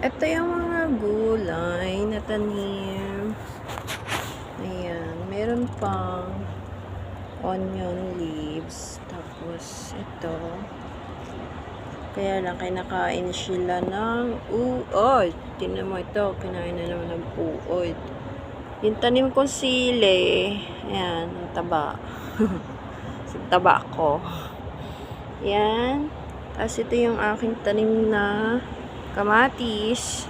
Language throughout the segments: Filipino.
Ito yung mga gulay na tanim. Ayan. Meron pang onion leaves. Tapos, ito. Kaya lang, kinakain sila ng uod. Tingnan mo ito. Kinain na naman ng uod. Yung tanim kong sili. Ayan. Ang taba. Sa taba ko. Yan. Tapos ito yung aking tanim na kamatis.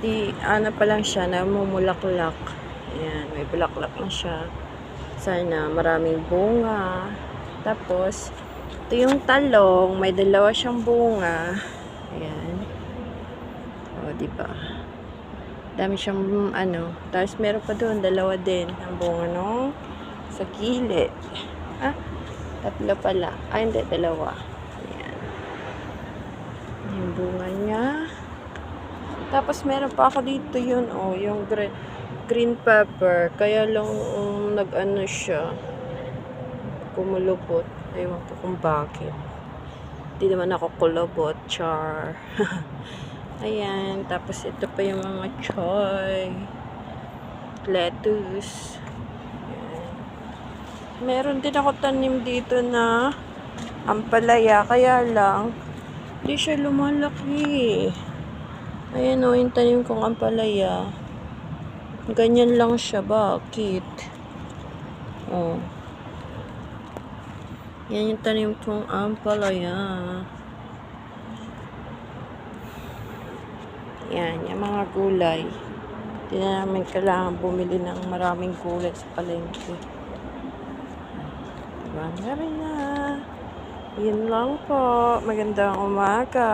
Di, ano pa lang siya, namumulaklak. Ayan, may bulaklak na siya. Sana maraming bunga. Tapos, ito yung talong, may dalawa siyang bunga. Ayan. O, di ba? Dami siyang, ano. Tapos, meron pa doon, dalawa din. Ang bunga no? Sa gilid. Ah, tatlo pala. Ay, hindi, dalawa. Yung niya. Tapos meron pa ako dito yun, oh, yung green, green pepper. Kaya lang um, nag-ano siya. Kumulubot. Ewan ko kung bakit. Hindi naman ako kulubot, char. Ayan. Tapos ito pa yung mga choy. Lettuce. Ayan. Meron din ako tanim dito na ampalaya. Kaya lang, hindi siya lumalaki. Ayan o, yung tanim kong ampalaya. Ganyan lang siya. Bakit? Oh. Yan yung tanim kong ampalaya. Yan, yung mga gulay. Hindi na namin kailangan bumili ng maraming gulay sa palengke. Diba? Na. Yun lang po. Magandang umaga.